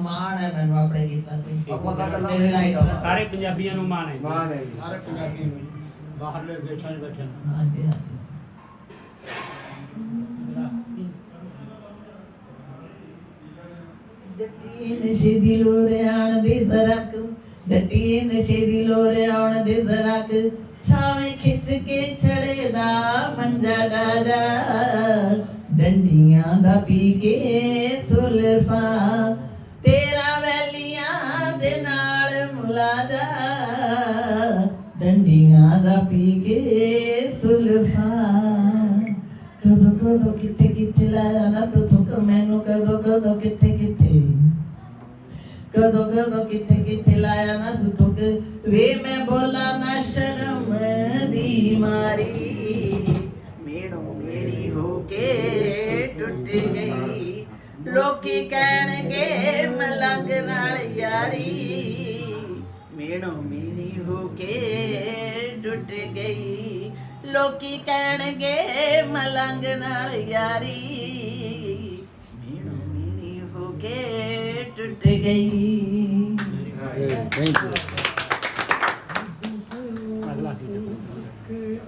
ਮਾਣ ਹੈ ਮੈਨੂੰ ਆਪਣੇ ਗੀਤਾਂ ਤੇ ਆਪਾਂ ਤਾਂ ਗੱਲਾਂ ਮੇਰੇ ਰਾਈਟਰ ਸਾਰੇ ਪੰਜਾਬੀਆਂ ਨੂੰ ਮਾਣ ਹੈ ਮਾਨ ਹੈ ਜੀ। ਸਾਰੇ ਪੰਜਾਬੀ ਨੂੰ। ਬਾਹਰਲੇ ਦੇਸ਼ਾਂ 'ਚ ਬੈਠੇ ਨੇ। ਹਾਂਜੀ ਹਾਂਜੀ। ਜੱਟੀ ਨਸ਼ੇ ਦੀ ਲੋਰੇ ਆਣ ਦੇ ਜ਼ਰਕ ਜੱਟੀ ਨਸ਼ੇ ਦੀ ਲੋਰੇ ਆਉਣ ਦੇ ਜ਼ਰਕ ਛਾਵੇਂ ਖਿੱਚ ਕੇ ਛੜੇ ਦਾ ਮੰਜਾ ਡਾਜਾ ਡੰਡੀਆਂ ਦਾ ਪੀ ਕੇ ਸੁਲਫਾ ਤੇਰਾ ਵੈਲੀਆਂ ਦੇ ਨਾਲ ਮੁਲਾਜਾ। ਡੰਡੀਆਂ ਦਾ ਪੀ ਕੇ ਸੁਲਫਾ ਕਦੋਂ ਕਦੋਂ ਕਿੱਥੇ ਕਿੱਥੇ ਲਾਇਆ ਨਾ ਤੂੰ ਥੁੱਕ ਮੈਨੂੰ, ਕਦੋਂ ਕਦੋਂ ਕਿੱਥੇ ਕਿੱਥੇ। ਕਦੋਂ ਕਦੋਂ ਕਿੱਥੇ ਕਿੱਥੇ ਲਾਇਆ ਨਾ ਤੂੰ ਥੁੱਕ। ਵੇ ਮੈਂ ਬੋਲਾ ਨਾ ਸ਼ਰਮ ਭੁੱਲ ਗਈ। ਲੋਕੀ ਕਹਿਣਗੇ ਮਲੰਗ ਨਾਲ ਯਾਰੀ। ਮੇਣੋ ਮੀਣੀ ਹੋ ਕੇ ਡੁੱਟ ਗਈ। ਲੋਕੀ ਕਹਿਣਗੇ ਮਲੰਗ ਨਾਲ ਯਾਰੀ। ਮੇਣੋ ਮੀਣੀ ਹੋ ਕੇ ਟੁੱਟ ਗਈ। Thank you